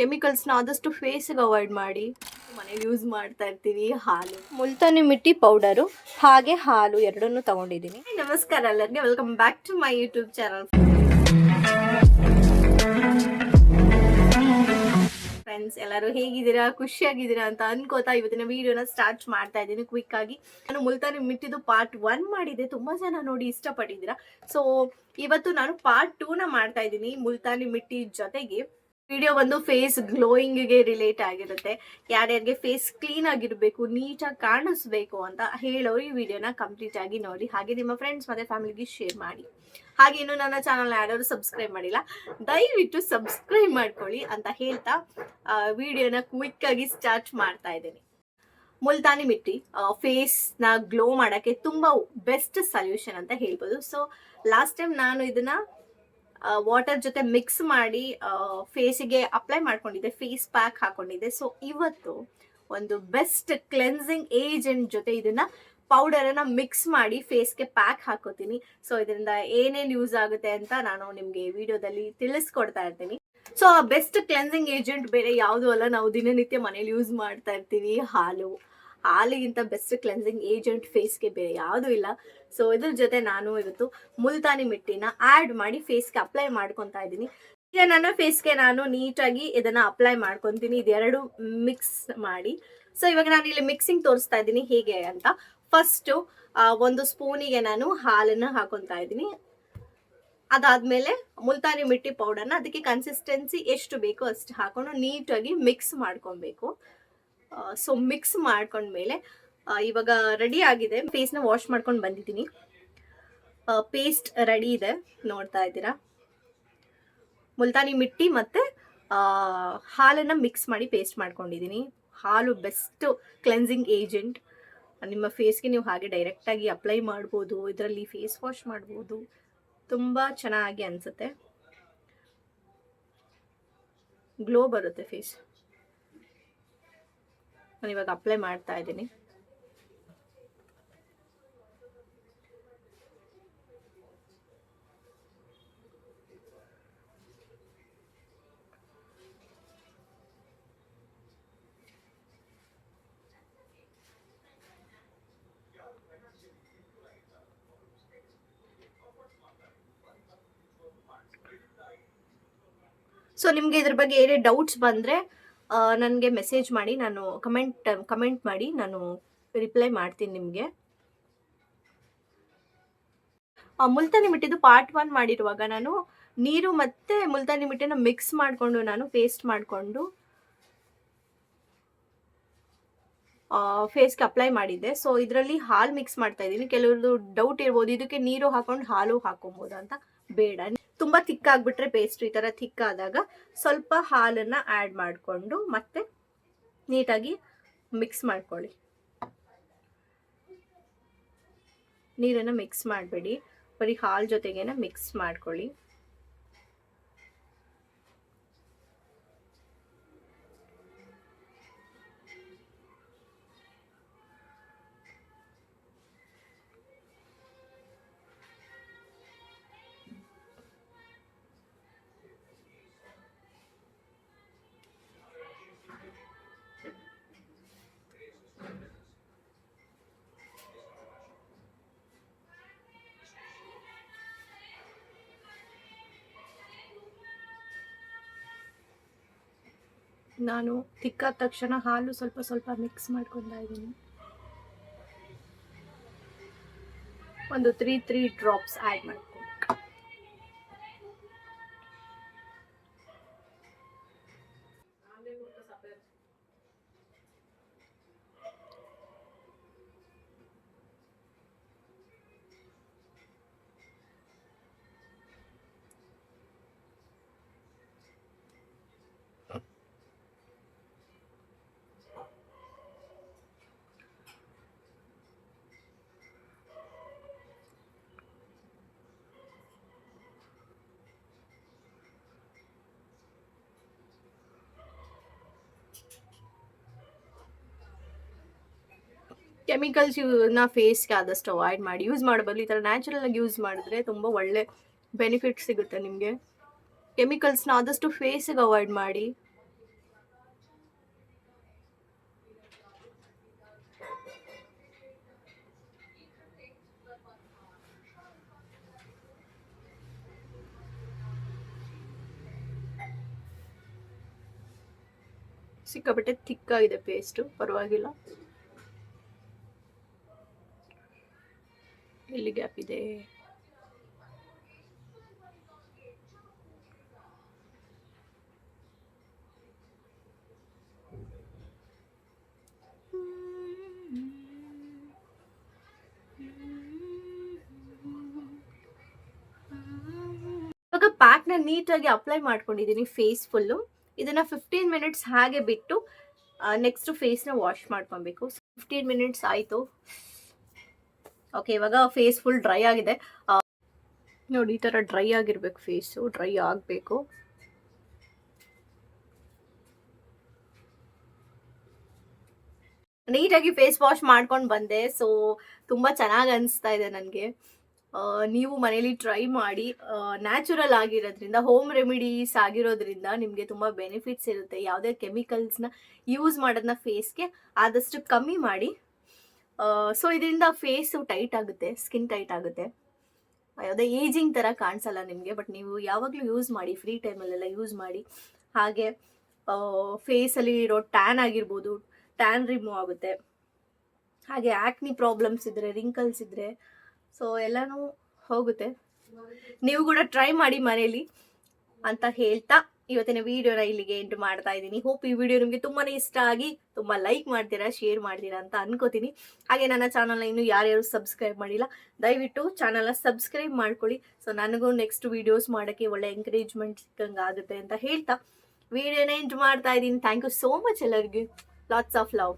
ಕೆಮಿಕಲ್ಸ್ನ ಆದಷ್ಟು ಫೇಸ್ಗೆ ಅವಾಯ್ಡ್ ಮಾಡಿ. ಮನೇಲಿ ಯೂಸ್ ಮಾಡ್ತಾ ಇರ್ತೀವಿ ಹಾಲು. ಮುಲ್ತಾನಿ ಮಿಟ್ಟಿ ಪೌಡರು ಹಾಗೆ ಹಾಲು ಎರಡನ್ನೂ ತಗೊಂಡಿದ್ದೀನಿ. ನಮಸ್ಕಾರ ಎಲ್ಲರಿಗೆ. Welcome back to my YouTube channel friends ಎಲ್ಲರೂ ಹೇಗಿದ್ದೀರಾ? ಖುಷಿಯಾಗಿದ್ದೀರಾ ಅಂತ ಅನ್ಕೋತಾ ಇವತ್ತಿನ ವಿಡಿಯೋನ ಸ್ಟಾರ್ಟ್ ಮಾಡ್ತಾ ಇದ್ದೀನಿ ಕ್ವಿಕ್ ಆಗಿ. ನಾನು ಮುಲ್ತಾನಿ ಮಿಟ್ಟಿದ್ದು ಪಾರ್ಟ್ ಒನ್ ಮಾಡಿದೆ ತುಂಬಾ ಜನ ನೋಡಿ ಇಷ್ಟಪಟ್ಟಿದ್ದೀರಾ. ಸೊ ಇವತ್ತು ನಾನು ಪಾರ್ಟ್ ಟೂನ ಮಾಡ್ತಾ ಇದ್ದೀನಿ ಮುಲ್ತಾನಿ ಮಿಟ್ಟಿ ಜೊತೆಗೆ. ವಿಡಿಯೋ ಬಂದು ಫೇಸ್ ಗ್ಲೋಯಿಂಗ್ಗೆ ರಿಲೇಟ್ ಆಗಿರುತ್ತೆ. ಯಾರ್ಯಾರಿಗೆ ಫೇಸ್ ಕ್ಲೀನ್ ಆಗಿರಬೇಕು, ನೀಟಾಗಿ ಕಾಣಿಸ್ಬೇಕು ಅಂತ ಹೇಳೋರು ಈ ವಿಡಿಯೋನ ಕಂಪ್ಲೀಟ್ ಆಗಿ ನೋಡಿ. ಹಾಗೆ ನಿಮ್ಮ ಫ್ರೆಂಡ್ಸ್ ಮತ್ತೆ ಫ್ಯಾಮಿಲಿಗೆ ಶೇರ್ ಮಾಡಿ. ಹಾಗೆ ಇನ್ನು ನನ್ನ ಚಾನಲ್ ಯಾರು ಸಬ್ಸ್ಕ್ರೈಬ್ ಮಾಡಿಲ್ಲ, ದಯವಿಟ್ಟು ಸಬ್ಸ್ಕ್ರೈಬ್ ಮಾಡ್ಕೊಳ್ಳಿ ಅಂತ ಹೇಳ್ತಾ ವಿಡಿಯೋನ ಕ್ವಿಕ್ ಆಗಿ ಸ್ಟಾರ್ಟ್ ಮಾಡ್ತಾ ಇದ್ದೀನಿ. ಮುಲ್ತಾನಿ ಮಿಟ್ಟಿ ಫೇಸ್ನ ಗ್ಲೋ ಮಾಡೋಕ್ಕೆ ತುಂಬ ಬೆಸ್ಟ್ ಸೊಲ್ಯೂಷನ್ ಅಂತ ಹೇಳ್ಬೋದು. ಸೊ ಲಾಸ್ಟ್ ಟೈಮ್ ನಾನು ಇದನ್ನ ವಾಟರ್ ಜೊತೆ ಮಿಕ್ಸ್ ಮಾಡಿ ಫೇಸಿಗೆ ಅಪ್ಲೈ ಮಾಡ್ಕೊಂಡಿದ್ದೆ ಫೇಸ್ ಪ್ಯಾಕ್ ಹಾಕೊಂಡಿದ್ದೆ. ಸೊ ಇವತ್ತು ಒಂದು ಬೆಸ್ಟ್ ಕ್ಲೆನ್ಸಿಂಗ್ ಏಜೆಂಟ್ ಜೊತೆ ಇದನ್ನ ಪೌಡರ್ ಅನ್ನ ಮಿಕ್ಸ್ ಮಾಡಿ ಫೇಸ್ಗೆ ಪ್ಯಾಕ್ ಹಾಕೋತೀನಿ. ಸೊ ಇದರಿಂದ ಏನೇನು ಯೂಸ್ ಆಗುತ್ತೆ ಅಂತ ನಾನು ನಿಮಗೆ ವಿಡಿಯೋದಲ್ಲಿ ತಿಳಿಸ್ಕೊಡ್ತಾ ಇರ್ತೀನಿ. ಸೊ ಬೆಸ್ಟ್ ಕ್ಲೆನ್ಸಿಂಗ್ ಏಜೆಂಟ್ ಬೇರೆ ಯಾವುದು ಅಲ್ಲ. ನಾವು ದಿನನಿತ್ಯ ಮನೇಲಿ ಯೂಸ್ ಮಾಡ್ತಾ ಇರ್ತೀವಿ, ಹಾಲು. ಹಾಲಿಗಿಂತ ಬೆಸ್ಟ್ ಕ್ಲೆನ್ಸಿಂಗ್ ಏಜೆಂಟ್ ಫೇಸ್ಗೆ ಬೇರೆ ಯಾವುದೂ ಇಲ್ಲ. ಸೊ ಇದ್ರ ಜೊತೆ ನಾನು ಇವತ್ತು ಮುಲ್ತಾನಿ ಮಿಟ್ಟಿನ ಆ್ಯಡ್ ಮಾಡಿ ಫೇಸ್ಗೆ ಅಪ್ಲೈ ಮಾಡ್ಕೊತಾ ಇದ್ದೀನಿ. ಈಗ ನನ್ನ ಫೇಸ್ಗೆ ನಾನು ನೀಟಾಗಿ ಇದನ್ನು ಅಪ್ಲೈ ಮಾಡ್ಕೊತೀನಿ. ಇದೆರಡು ಮಿಕ್ಸ್ ಮಾಡಿ. ಸೊ ಇವಾಗ ನಾನು ಇಲ್ಲಿ ಮಿಕ್ಸಿಂಗ್ ತೋರಿಸ್ತಾ ಇದ್ದೀನಿ ಹೇಗೆ ಅಂತ. ಫಸ್ಟು ಒಂದು ಸ್ಪೂನಿಗೆ ನಾನು ಹಾಲನ್ನು ಹಾಕೊತಾ ಇದ್ದೀನಿ. ಅದಾದ್ಮೇಲೆ ಮುಲ್ತಾನಿ ಮಿಟ್ಟಿ ಪೌಡರ್ನ ಅದಕ್ಕೆ ಕನ್ಸಿಸ್ಟೆನ್ಸಿ ಎಷ್ಟು ಬೇಕೋ ಅಷ್ಟು ಹಾಕೊಂಡು ನೀಟಾಗಿ ಮಿಕ್ಸ್ ಮಾಡ್ಕೊಬೇಕು. ಸೊ ಮಿಕ್ಸ್ ಮಾಡ್ಕೊಂಡ್ಮೇಲೆ ಇವಾಗ ರೆಡಿ ಆಗಿದೆ. ಫೇಸ್ನ ವಾಶ್ ಮಾಡ್ಕೊಂಡು ಬಂದಿದ್ದೀನಿ. ಪೇಸ್ಟ್ ರೆಡಿ ಇದೆ. ನೋಡ್ತಾ ಇದ್ದೀರಾ? ಮುಲ್ತಾನಿ ಮಿಟ್ಟಿ ಮತ್ತು ಹಾಲನ್ನು ಮಿಕ್ಸ್ ಮಾಡಿ ಪೇಸ್ಟ್ ಮಾಡ್ಕೊಂಡಿದ್ದೀನಿ. ಹಾಲು ಬೆಸ್ಟ್ ಕ್ಲೆನ್ಸಿಂಗ್ ಏಜೆಂಟ್ ನಿಮ್ಮ ಫೇಸ್ಗೆ ನೀವು ಹಾಗೆ ಡೈರೆಕ್ಟಾಗಿ ಅಪ್ಲೈ ಮಾಡ್ಬೋದು. ಇದರಲ್ಲಿ ಫೇಸ್ ವಾಶ್ ಮಾಡ್ಬೋದು. ತುಂಬ ಚೆನ್ನಾಗಿ ಅನಿಸುತ್ತೆ. ಗ್ಲೋ ಬರುತ್ತೆ ಫೇಸ್ ನಾನು ಇವಾಗ ಅಪ್ಲೈ ಮಾಡ್ತಾ ಇದ್ದೀನಿ. ಸೊ ನಿಮಗೆ ಇದ್ರ ಬಗ್ಗೆ ಏನೇ ಡೌಟ್ಸ್ ಬಂದರೆ ನನಗೆ ಮೆಸೇಜ್ ಮಾಡಿ, ನಾನು ಕಮೆಂಟ್ ಕಮೆಂಟ್ ಮಾಡಿ ನಾನು ರಿಪ್ಲೈ ಮಾಡ್ತೀನಿ ನಿಮಗೆ. ಮುಲ್ತಾನಿ ಮಿಟ್ಟಿದ್ದು ಪಾರ್ಟ್ ಒನ್ ಮಾಡಿರುವಾಗ ನಾನು ನೀರು ಮತ್ತೆ ಮುಲ್ತಾನಿ ಮಿಟ್ಟಿನ ಮಿಕ್ಸ್ ಮಾಡಿಕೊಂಡು ನಾನು ಪೇಸ್ಟ್ ಮಾಡಿಕೊಂಡು ಫೇಸ್ಗೆ ಅಪ್ಲೈ ಮಾಡಿದ್ದೆ. ಸೊ ಇದರಲ್ಲಿ ಹಾಲು ಮಿಕ್ಸ್ ಮಾಡ್ತಾ ಇದ್ದೀನಿ. ಕೆಲವ್ರದ್ದು ಡೌಟ್ ಇರ್ಬೋದು, ಇದಕ್ಕೆ ನೀರು ಹಾಕೊಂಡು ಹಾಲು ಹಾಕೊಬೋದು ಅಂತ ಬೇಡ. ತುಂಬ ಥಿಕ್ ಆಗ್ಬಿಟ್ರೆ ಪೇಸ್ಟ್ ಈ ಥರ ಆದಾಗ ಸ್ವಲ್ಪ ಹಾಲನ್ನು ಆ್ಯಡ್ ಮಾಡಿಕೊಂಡು ಮತ್ತೆ ನೀಟಾಗಿ ಮಿಕ್ಸ್ ಮಾಡ್ಕೊಳ್ಳಿ. ನೀರನ್ನು ಮಿಕ್ಸ್ ಮಾಡಬೇಡಿ. ಬರೀ ಹಾಲು ಜೊತೆಗೇನೆ ಮಿಕ್ಸ್ ಮಾಡ್ಕೊಳ್ಳಿ. ನಾನು ತಿಕ್ಕಾದ ತಕ್ಷಣ ಹಾಲು ಸ್ವಲ್ಪ ಸ್ವಲ್ಪ ಮಿಕ್ಸ್ ಮಾಡ್ಕೊತಾ ಇದ್ದೀನಿ. ಒಂದು ತ್ರೀ ತ್ರೀ ಡ್ರಾಪ್ಸ್ ಆ್ಯಡ್ ಮಾಡ್ಕೊಂಡು ಕೆಮಿಕಲ್ಸ್ ಯೂನ ಫೇಸ್ಗೆ ಆದಷ್ಟು ಅವಾಯ್ಡ್ ಮಾಡಿ. ಯೂಸ್ ಮಾಡಬಲ್ಲ ಈ ಥರ ನ್ಯಾಚುರಲ್ ಆಗಿ ಯೂಸ್ ಮಾಡಿದ್ರೆ ತುಂಬ ಒಳ್ಳೆ ಬೆನಿಫಿಟ್ ಸಿಗುತ್ತೆ ನಿಮಗೆ. ಕೆಮಿಕಲ್ಸ್ನ ಆದಷ್ಟು ಫೇಸಿಗೆ ಅವಾಯ್ಡ್ ಮಾಡಿ. ಸಿಕ್ಕಾಬಿಟ್ಟೆ ಥಿಕ್ಕಾಗಿದೆ ಪೇಸ್ಟು ಪರವಾಗಿಲ್ಲ. ಎಲ್ಲಿ ಗ್ಯಾಪ್ ಇದೆ. ಇವಾಗ ಪ್ಯಾಕ್ನ ನೀಟಾಗಿ ಅಪ್ಲೈ ಮಾಡ್ಕೊಂಡಿದ್ದೀನಿ ಫೇಸ್ ಫುಲ್ಲು ಇದನ್ನ ಫಿಫ್ಟೀನ್ ಮಿನಿಟ್ಸ್ ಹಾಗೆ ಬಿಟ್ಟು ನೆಕ್ಸ್ಟ್ ಫೇಸ್ನ ವಾಶ್ ಮಾಡ್ಕೊಬೇಕು. ಫಿಫ್ಟೀನ್ ಮಿನಿಟ್ಸ್ ಆಯಿತು. ಓಕೆ ಇವಾಗ ಫೇಸ್ ಫುಲ್ ಡ್ರೈ ಆಗಿದೆ. ನೋಡಿ, ಈ ಥರ ಡ್ರೈ ಆಗಿರ್ಬೇಕು ಫೇಸು ಡ್ರೈ ಆಗಬೇಕು. ನೀಟಾಗಿ ಫೇಸ್ ವಾಶ್ ಮಾಡ್ಕೊಂಡು ಬಂದೆ ಸೊ ತುಂಬ ಚೆನ್ನಾಗಿ ಅನಿಸ್ತಾ ಇದೆ ನನಗೆ. ನೀವು ಮನೇಲಿ ಟ್ರೈ ಮಾಡಿ ನ್ಯಾಚುರಲ್ ಆಗಿರೋದ್ರಿಂದ ಹೋಮ್ ರೆಮಿಡೀಸ್ ಆಗಿರೋದ್ರಿಂದ ನಿಮಗೆ ತುಂಬ ಬೆನಿಫಿಟ್ಸ್ ಇರುತ್ತೆ. ಯಾವುದೇ ಕೆಮಿಕಲ್ಸ್ನ ಯೂಸ್ ಮಾಡೋದನ್ನ ಫೇಸ್ಗೆ ಆದಷ್ಟು ಕಮ್ಮಿ ಮಾಡಿ. ಸೊ ಇದರಿಂದ ಫೇಸು ಟೈಟ್ ಆಗುತ್ತೆ ಸ್ಕಿನ್ ಟೈಟ್ ಆಗುತ್ತೆ. ಯಾವುದೇ ಏಜಿಂಗ್ ಥರ ಕಾಣಿಸಲ್ಲ ನಿಮಗೆ ಬಟ್ ನೀವು ಯಾವಾಗಲೂ ಯೂಸ್ ಮಾಡಿ ಫ್ರೀ ಟೈಮಲ್ಲೆಲ್ಲ ಯೂಸ್ ಮಾಡಿ. ಹಾಗೆ ಫೇಸಲ್ಲಿ ಇರೋ ಟ್ಯಾನ್ ಆಗಿರ್ಬೋದು ಟ್ಯಾನ್ ರಿಮೂವ್ ಆಗುತ್ತೆ. ಹಾಗೆ ಆ್ಯಕ್ನಿ ಪ್ರಾಬ್ಲಮ್ಸ್ ಇದ್ದರೆ ರಿಂಕಲ್ಸ್ ಇದ್ದರೆ ಸೊ ಎಲ್ಲನೂ ಹೋಗುತ್ತೆ. ನೀವು ಕೂಡ ಟ್ರೈ ಮಾಡಿ ಮನೇಲಿ ಅಂತ ಹೇಳ್ತಾ ಇವತ್ತಿನ ವಿಡಿಯೋನ ಇಲ್ಲಿಗೆ ಎಂಟು ಮಾಡ್ತಾ ಇದ್ದೀನಿ. ಹೋಪ್ ಈ ವಿಡಿಯೋ ನಿಮಗೆ ತುಂಬಾ ಇಷ್ಟ ಆಗಿ ತುಂಬ ಲೈಕ್ ಮಾಡ್ತೀರಾ ಶೇರ್ ಮಾಡ್ತೀರಾ ಅಂತ ಅನ್ಕೋತೀನಿ. ಹಾಗೆ ನನ್ನ ಚಾನಲ್ನ ಇನ್ನೂ ಯಾರ್ಯಾರು ಸಬ್ಸ್ಕ್ರೈಬ್ ಮಾಡಿಲ್ಲ, ದಯವಿಟ್ಟು ಚಾನಲ್ನ ಸಬ್ಸ್ಕ್ರೈಬ್ ಮಾಡ್ಕೊಳ್ಳಿ. ಸೊ ನನಗೂ ನೆಕ್ಸ್ಟ್ ವಿಡಿಯೋಸ್ ಮಾಡೋಕ್ಕೆ ಒಳ್ಳೆ ಎಂಕರೇಜ್ಮೆಂಟ್ ಸಿಕ್ಕಂಗೆ ಆಗುತ್ತೆ ಅಂತ ಹೇಳ್ತಾ ವಿಡಿಯೋನ ಎಂಟು ಮಾಡ್ತಾ ಇದ್ದೀನಿ. ಥ್ಯಾಂಕ್ ಯು ಸೋ ಮಚ್ ಎಲ್ಲರಿಗೂ. Lots of love